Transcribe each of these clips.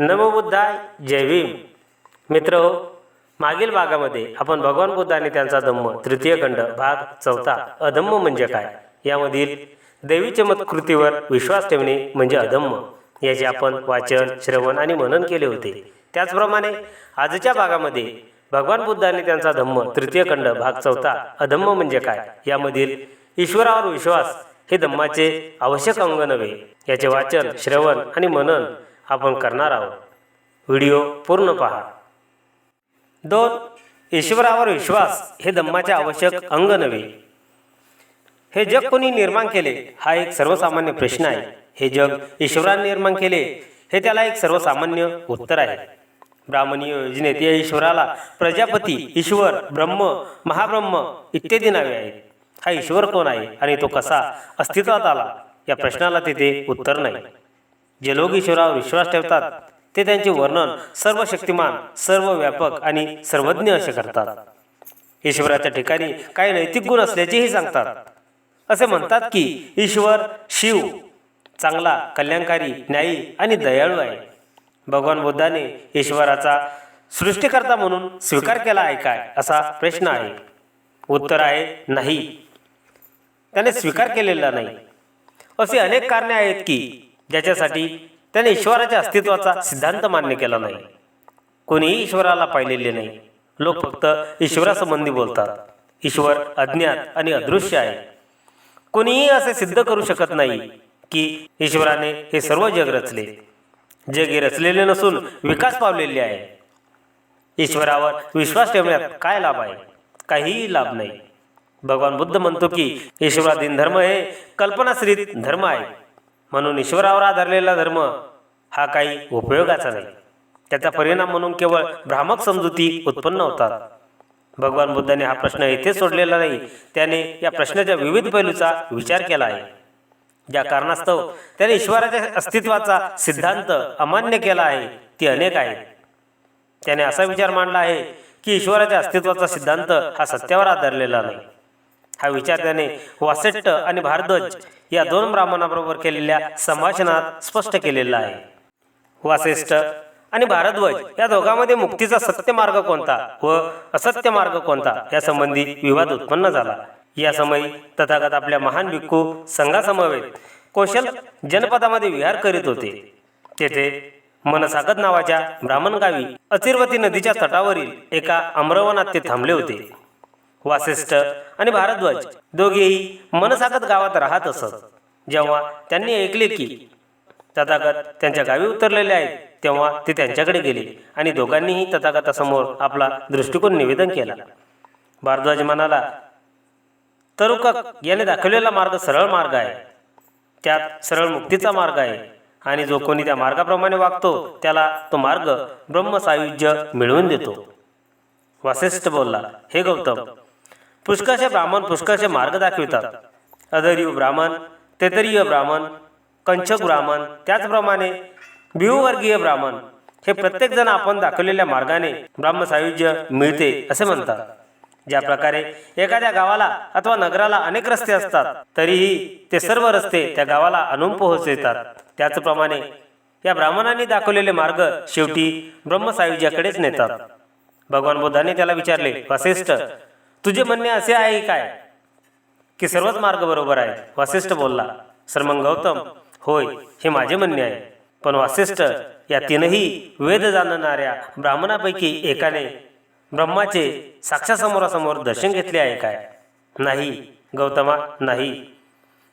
नमबुद्धाय जय भीम मित्र मागील भागामध्ये आपण भगवान बुद्ध आणि त्यांचा धम्म तृतीय खंड भाग चौथा अधम्म म्हणजे काय? यामधील देवी चमत्कृतीवर विश्वास ठेवणे म्हणजे अधम्म याचे आपण वाचन श्रवण आणि मनन केले होते. त्याचप्रमाणे आजच्या भागामध्ये भगवान बुद्ध आणि त्यांचा धम्म तृतीय खंड भाग चौथा अधम्म म्हणजे काय? यामधील ईश्वरावर विश्वास हे धम्माचे आवश्यक अंग नव्हे. याचे वाचन श्रवण आणि मनन आपण करणार आहोत. व्हिडिओ पूर्ण पहा. दोन ईश्वरावर विश्वास हे धम्माचे आवश्यक अंग नव्हे. हे जग कोणी निर्माण केले हा एक सर्वसामान्य प्रश्न आहे. हे जग ईश्वराने निर्माण केले हे त्याला एक सर्वसामान्य उत्तर आहे. ब्राह्मणीय योजनेत या ईश्वराला प्रजापती ईश्वर ब्रह्म महाब्रह्म इत्यादी नावे आहेत. हा ईश्वर कोण आहे आणि तो कसा अस्तित्वात आला? या प्रश्नाला तिथे उत्तर नाही. जे लोक ईश्वरावर विश्वास ठेवतात ते त्यांचे वर्णन सर्व शक्तिमान सर्व व्यापक आणि सर्वज्ञ असे करतात. ईश्वराच्या ठिकाणी काही नैतिक गुण असल्याचेही सांगतात. असे म्हणतात की ईश्वर शिव चांगला कल्याणकारी न्यायी आणि दयाळू आहे. भगवान बुद्धाने ईश्वराचा सृष्टीकर्ता म्हणून स्वीकार केला आहे काय? असा प्रश्न आहे. उत्तर आहे नाही. त्याने स्वीकार केलेला नाही. असे अनेक कारणे आहेत की ज्याच्यासाठी त्याने ईश्वराच्या अस्तित्वाचा सिद्धांत मान्य केला नाही. कोणीही ईश्वराला पाहिलेले नाही. लोक फक्त ईश्वरासंबंधी बोलतात. ईश्वर अज्ञात आणि अदृश्य आहे. कोणीही असे सिद्ध करू शकत नाही की ईश्वराने हे सर्व जग रचले. जग हे रचलेले नसून विकास पावलेले आहे. ईश्वरावर विश्वास ठेवण्यात काय लाभ आहे? काहीही लाभ नाही. भगवान बुद्ध म्हणतो की ईश्वराधीन धर्म हे कल्पनाश्रित धर्म आहे. म्हणून ईश्वरावर आधारलेला धर्म हा काही उपयोगाचा नाही. त्याचा परिणाम म्हणून केवळ भ्रामक समजुती उत्पन्न होतात. भगवान बुद्धाने हा प्रश्न येथे सोडलेला नाही. त्याने या प्रश्नाच्या विविध पैलूचा विचार केला आहे. ज्या कारणास्तव त्याने ईश्वराच्या अस्तित्वाचा सिद्धांत अमान्य केला आहे ती अनेक आहेत. त्याने असा विचार मांडला आहे की ईश्वराच्या अस्तित्वाचा सिद्धांत हा सत्यावर आधारलेला नाही. हा विचार त्याने वासेट्ट आणि भारद्वज या दोन ब्राह्मणाबरोबर केलेल्या संभाषणात स्पष्ट केलेला आहे. वासिष्ठ आणि भारद्वज या दोघांमध्ये मुक्तीचा सत्य मार्ग कोणता व असत्य मार्ग कोणता या संबंधी विवाद उत्पन्न झाला. या समयी तथागत आपल्या महान भिक्खू संघासमवेत कौशल जनपदामध्ये विहार करीत होते. तेथे मनसागत नावाच्या ब्राह्मण गावी अचिरवती नदीच्या तटावरील एका अमरवनात ते थांबले होते. वासिष्ठ आणि भारद्वाज दोघेही मनसागत गावात राहत असत. जेव्हा त्यांनी ऐकले की तथागत त्यांच्या गावी उतरलेले आहेत तेव्हा ते त्यांच्याकडे गेले आणि दोघांनीही तथागतासमोर आपला दृष्टिकोन निवेदन केला. भारद्वाज म्हणाला तरुकक याने दाखवलेला मार्ग सरळ मार्ग आहे. त्यात सरळ मुक्तीचा मार्ग आहे आणि जो कोणी त्या मार्गाप्रमाणे वागतो त्याला तो मार्ग ब्रह्मसायुज्य मिळवून देतो. वासिष्ठ बोलला हे गौतम पुष्कळचे ब्राह्मण पुष्कळचे मार्ग दाखवितात. अधरीय ब्राह्मण तेतरीय ब्राह्मण कंचक ब्राह्मण त्याचप्रमाणे बिहूवर्गीय ब्राह्मण हे प्रत्येक जण आपण दाखवलेल्या मार्गाने ब्राह्मसायुज्य मिळते असे म्हणतात. ज्या प्रकारे एखाद्या गावाला अथवा नगराला अनेक रस्ते असतात तरीही ते सर्व रस्ते त्या गावाला आणून पोहोचतात त्याचप्रमाणे या ब्राह्मणांनी दाखवलेले मार्ग शेवटी ब्रह्मसायुज्याकडेच नेतात. भगवान बुद्धाने त्याला विचारले वसिष्ठ तुझे म्हणणे असे आहे काय? की सर्वच मार्ग बरोबर आहे वसिष्ठ बोलला सर मग गौतम होय हे माझे म्हणणे आहे. पण वासिष्ठ या तीनही वेद जाणणाऱ्या ब्राह्मणापैकी एकाने ब्रह्माचे साक्षासमोरासमोर दर्शन घेतले आहे काय? नाही गौतमा नाही.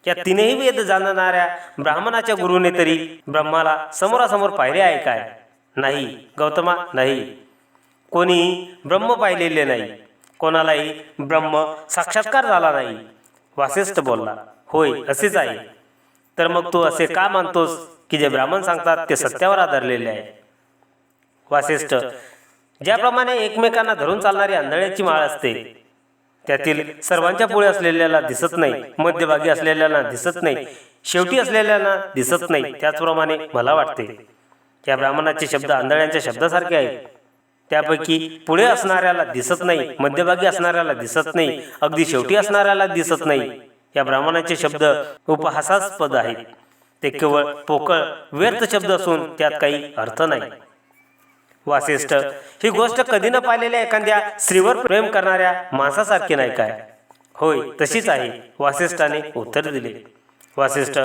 या तीनही वेद जाणणाऱ्या ब्राह्मणाच्या गुरुने तरी ब्रह्माला समोरासमोर पाहिले आहे काय? नाही गौतमा नाही. कोणीही ब्रह्म पाहिलेले नाही. कोणालाही ब्रह्म साक्षात्कार झाला नाही. वासिष्ठ बोलला होय असेच आहे. तर मग तू असे का मानतोस की जे ब्राह्मण सांगतात ते सत्यावर आधारलेले आहे? वासिष्ठ ज्याप्रमाणे एकमेकांना धरून चालणारी आंधळ्याची माळ असते त्यातील सर्वांच्या पुढे असलेल्याला दिसत नाही मध्यभागी असलेल्याला दिसत नाही शेवटी असलेल्याला दिसत नाही त्याचप्रमाणे मला वाटते. त्या ब्राह्मणाचे शब्द आंधळ्यांच्या शब्दासारखे आहेत. त्यापैकी पुढे असणाऱ्याला दिसत नाही मध्यभागी असणाऱ्याला दिसत नाही अगदी शेवटी असणाऱ्याला दिसत नाही. या ब्राह्मणाचे शब्द उपहासास्पद आहेत. ते केवळ पोकळ व्यर्थ शब्द असून त्यात काही अर्थ नाही. वासिष्ठ ही गोष्ट कधी न पाहिलेल्या एखाद्या स्त्रीवर प्रेम करणाऱ्या माणसासारखी नाही काय? होय तशीच आहे वासिष्ठाने उत्तर दिले. वासिष्ठ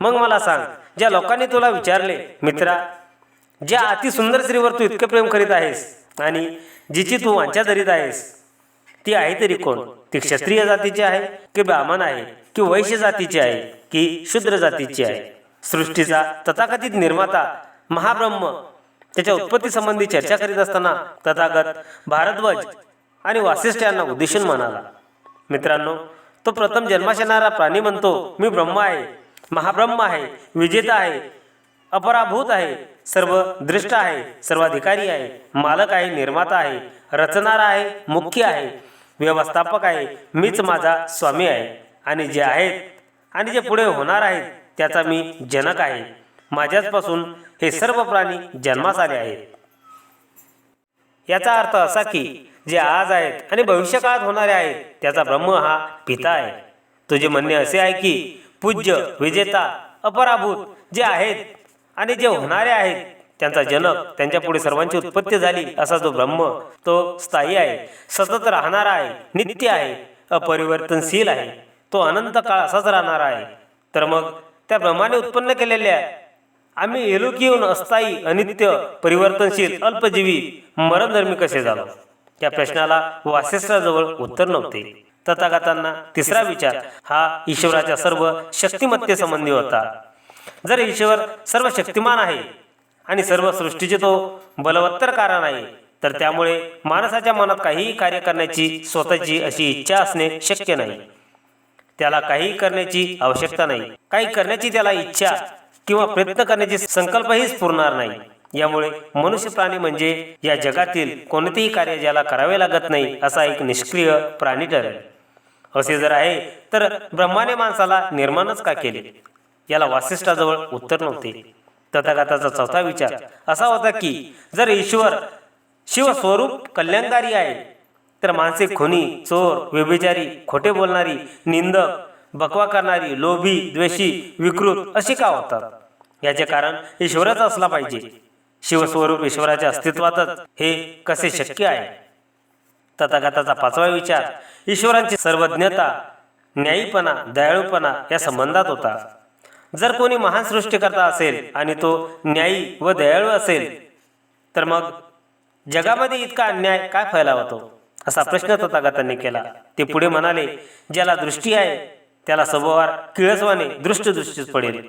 मग मला सांग ज्या लोकांनी तुला विचारले मित्रा ज्या अति सुंदर स्त्रीवर तू इतके प्रेम करीत आहेस आणि जिची तू वांछा धरीत आहेस ती आहे तरी कोण? ती क्षत्रिय जातीची आहे की ब्राह्मण आहे की वैश्य जातीची आहे की शूद्र जातीची आहे? सृष्टीचा तथाकथित निर्माता महाब्रह्म त्याच्या उत्पत्ती संबंधी चर्चा करीत असताना तथागत भारद्वज आणि वासिष्ठ यांना उद्देशून म्हणाला मित्रांनो तो प्रथम जन्मास येणारा प्राणी म्हणतो मी ब्रह्म आहे महाब्रह्म आहे विजेता आहे अपराभूत आहे सर्व दृष्ट आहे सर्वाधिकारी आहे मालक आहे निर्माता आहे रचणारा आहे मुख्य आहे व्यवस्थापक आहे मीच माझा स्वामी आहे. आणि जे आहेत आणि जे पुढे होणार आहेत त्याचा मी जनक आहे. माझ्याचपासून हे सर्व प्राणी जन्मास आले आहेत. याचा अर्थ असा की जे आज आहेत आणि भविष्यकाळात होणारे आहेत त्याचा ब्रह्म हा पिता आहे. तुझे म्हणणे असे आहे की पूज्य विजेता अपराभूत जे आहेत आणि जे होणारे आहेत त्यांचा जनक त्यांच्या पुढे सर्वांची उत्पत्ती झाली असा जो ब्रह्म तो स्थायी आहे सतत राहणारा आहे नित्य आहे अपरिवर्तनशील आहे तो अनंत काळ असाच राहणार आहे. तर मग त्या ब्रह्माने उत्पन्न केलेल्या आम्ही एलोकीहून अस्थायी अनित्य परिवर्तनशील अल्पजीवी मरणधर्मी कसे झालो? या प्रश्नाला वासिष्ठाजवळ उत्तर नव्हते. तथागतांना तिसरा विचार हा ईश्वराच्या सर्व शक्तिमत्तेसंबंधी होता. जर ईश्वर सर्व शक्तिमान आहे आणि सर्व सृष्टीचे तो बलवत्तर कारण आहे तर त्यामुळे माणसाच्या मनात काहीही कार्य करण्याची स्वतःची अशी इच्छा असणे शक्य नाही. त्याला काही करण्याची आवश्यकता नाही. काही करण्याची त्याला इच्छा किंवा प्रयत्न करण्याची संकल्पही स्फुरणार नाही. यामुळे मनुष्य प्राणी म्हणजे या जगातील कोणतेही कार्य ज्याला करावे लागत नाही असा एक निष्क्रिय प्राणी ठरेल असे जर आहे तर ब्रह्माने माणसाला निर्माणच का केले? याला वासिष्ठाजवळ उत्तर नव्हते. तथागताचा चौथा विचार असा होता की जर ईश्वर शिवस्वरूप कल्याणकारी आहे तर माणसे खुनी चोर व्यभिचारी खोटे बोलणारी निंदक बकवा करणारी लोभी द्वेषी विकृत अशी का होतात? याचे कारण ईश्वरच असला पाहिजे. शिवस्वरूप ईश्वराच्या अस्तित्वातच हे कसे शक्य आहे? तथागताचा पाचवा विचार ईश्वरांची सर्वज्ञता न्यायीपणा दयाळूपणा या संबंधात होता. जर कोणी महान सृष्टीकर्ता असेल आणि तो न्यायी व दयाळू असेल तर मग जगामध्ये इतका अन्याय काय फैलावतो असा प्रश्न तथागतांनी केला. ते पुढे म्हणाले ज्याला दृष्टी आहे त्याला सभोवार किळसवाने दृष्ट दृष्टीच पडेल.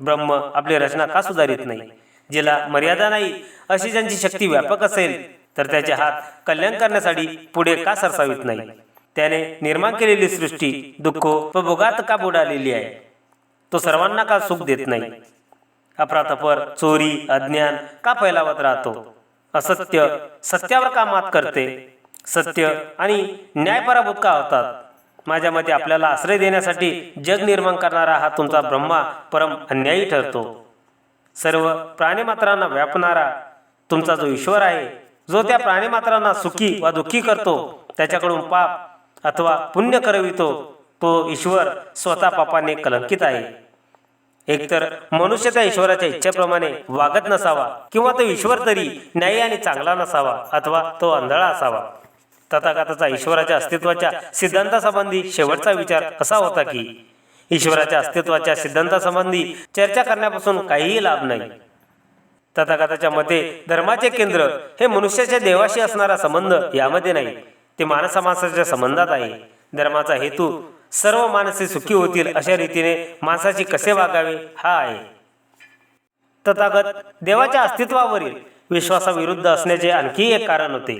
ब्रह्म आपली रचना का सुधारित नाही? जिला मर्यादा नाही अशी ज्यांची शक्ती व्यापक असेल तर त्याचे हात कल्याण करण्यासाठी पुढे का सरसावित नाही? त्याने निर्माण केलेली सृष्टी दुःख व भोगात का बुडालेली आहे? तो सर्वांना का सुख देत नाही? अफरातफर चोरी अज्ञान का फैलावत राहतो? असत्य सत्यावर का मात करते? सत्य आणि न्याय पराभूत का होतात? माझ्या मते आपल्याला आश्रय देण्यासाठी जग निर्माण करणारा हा तुमचा ब्रह्मा परम अन्यायी ठरतो. सर्व प्राणीमात्रांना व्यापणारा तुमचा जो ईश्वर आहे जो त्या प्राणीमात्रांना सुखी वा दुःखी करतो त्याच्याकडून पाप अथवा पुण्य करवितो तो ईश्वर स्वतः पापाने कलंकित आहे. एकतर मनुष्य त्या ईश्वराच्या इच्छेप्रमाणे वागत नसावा किंवा तो ईश्वर तरी न्यायी आणि चांगला नसावा अथवा तो आंधळा असावा. तथागताचा ईश्वराच्या अस्तित्वाच्या सिद्धांतासंबंधी शेवटचा विचार असा होता की ईश्वराच्या अस्तित्वाच्या सिद्धांतासंबंधी चर्चा करण्यापासून काहीही लाभ नाही. तथागताच्या मते धर्माचे केंद्र हे मनुष्याच्या देवाशी असणारा संबंध यामध्ये नाही. ते मानसा माणसाच्या संबंधात आहे. धर्माचा हेतू सर्व माणसे सुखी होतील अशा रीतीने माणसाची कसे वागावे? हा आहे तथागत देवाच्या अस्तित्वावरील विश्वासाविरुद्ध असण्याचे आणखी एक कारण होते.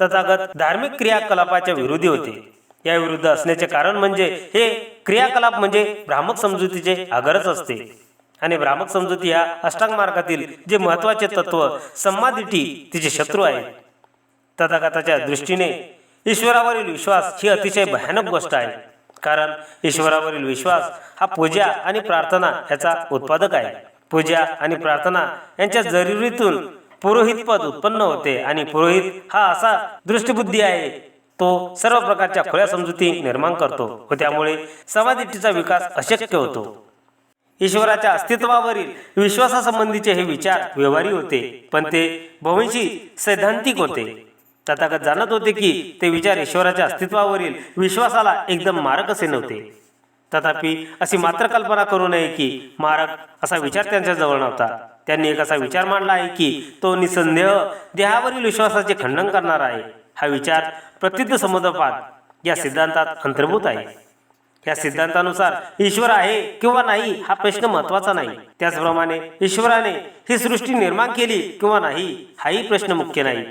तथागत धार्मिक क्रियाकलापाच्या विरोधी होते. या विरुद्ध असण्याचे कारण म्हणजे हे क्रियाकलाप म्हणजे भ्रामक समजुतीचे आगरच असते. आणि भ्रामक समजुती ह्या अष्टांग मार्गातील जे महत्त्वाचे तत्व संमादिटी तिचे शत्रू आहे तथागताच्या दृष्टीने ईश्वरावरील विश्वास ही अतिशय भयानक गोष्ट आहे. कारण ईश्वरावरील विश्वास हा पूजा आणि प्रार्थना याचा उत्पादक आहे. पूजा आणि प्रार्थना यांच्या जरुरीतून पुरोहित पद उत्पन्न होते आणि पुरोहित हा असा दृष्टिबुद्धी आहे तो सर्व प्रकारच्या खुल्या समजुती निर्माण करतो व त्यामुळे समाधिटीचा विकास अशक्य होतो. ईश्वराच्या अस्तित्वावरील विश्वासासंबंधीचे हे विचार व्यवहारी होते पण ते भविष्यी सैद्धांतिक होते. तथागत जाणत होते की ते विचार ईश्वराच्या अस्तित्वावरील विश्वासाला एकदम मारक असे नव्हते. तथापि अशी मात्र कल्पना करू नये की मारक असा विचार त्यांच्याजवळ नव्हता. त्यांनी एक असा विचार मांडला आहे की तो निसंदेह देहावरील विश्वासाचे खंडन करणारा आहे. हा विचार प्रसिद्ध समुद्रपात या सिद्धांतात अंतर्भूत आहे. या सिद्धांतानुसार ईश्वर आहे किंवा नाही हा प्रश्न महत्त्वाचा नाही. त्याचप्रमाणे ईश्वराने ही सृष्टी निर्माण केली किंवा नाही हाही प्रश्न मुख्य नाही.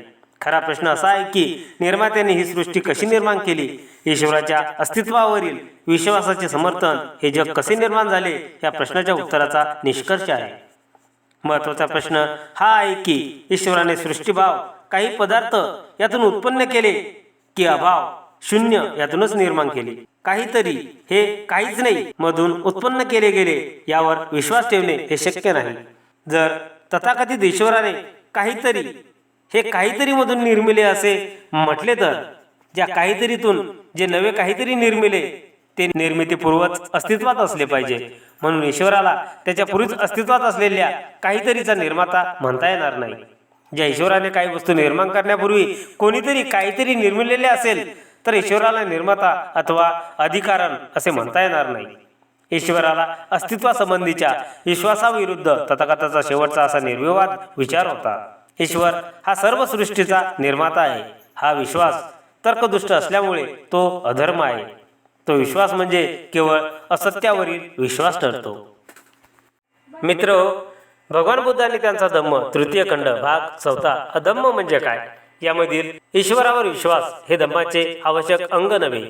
खरा प्रश्न असा आहे की निर्मात्याने ही सृष्टी कशी निर्माण केली? ईश्वराच्या अस्तित्वावरील विश्वासाचे समर्थन हे जग कसे निर्माण झाले? या प्रश्नाच्या उत्तराचा निष्कर्ष आहे. महत्त्वाचा प्रश्न हा आहे की ईश्वराने सृष्टीभाव काही पदार्थ यातून उत्पन्न केले की अभाव शून्य यातूनच निर्माण केले. काहीतरी हे काहीच नाही मधून उत्पन्न केले गेले यावर विश्वास ठेवणे हे शक्य नाही. जर तथाकथित ईश्वराने काहीतरी हे काहीतरी मधून निर्मिले असे म्हटले तर ज्या काहीतरीतून जे नवे काहीतरी निर्मिले ते निर्मितीपूर्वच अस्तित्वात असले पाहिजे. म्हणून ईश्वराला त्याच्या पूर्वीच अस्तित्वात असलेल्या काहीतरीचा निर्माता म्हणता येणार नाही. ज्या ईश्वराने काही वस्तू निर्माण करण्यापूर्वी कोणीतरी काहीतरी निर्मिलेले असेल तर ईश्वराला निर्माता अथवा अधिकारण असे म्हणता येणार नाही. ईश्वराला अस्तित्वासंबंधीच्या विश्वासाविरुद्ध तथागताचा शेवटचा असा निर्विवाद विचार होता. ईश्वर हा सर्व सृष्टीचा निर्माता आहे. हा विश्वास तर्कदुष्ट असल्यामुळे तो अधर्म आहे. तो विश्वास म्हणजे केवळ असत्यावरील विश्वास ठरतो मित्र भगवान बुद्धांनी त्यांचा धम्म तृतीय खंड भाग चौथा अधम्म म्हणजे काय? यामधील ईश्वरावर विश्वास हे धम्माचे आवश्यक अंग नव्हे.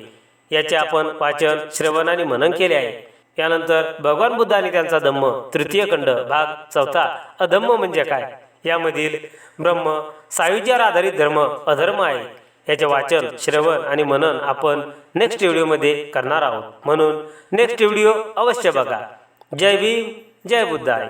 याचे आपण वाचन श्रवण आणि मनन केले आहे. यानंतर भगवान बुद्धांनी त्यांचा धम्म तृतीय खंड भाग चौथा अधम्म म्हणजे काय? यामधील ब्रह्म सायुज्यावर आधारित धर्म अधर्म आहे. याचे वाचन श्रवण आणि मनन आपण नेक्स्ट व्हिडिओमध्ये करणार आहोत. म्हणून नेक्स्ट व्हिडिओ अवश्य बघा. जय भीम जय बुद्धाय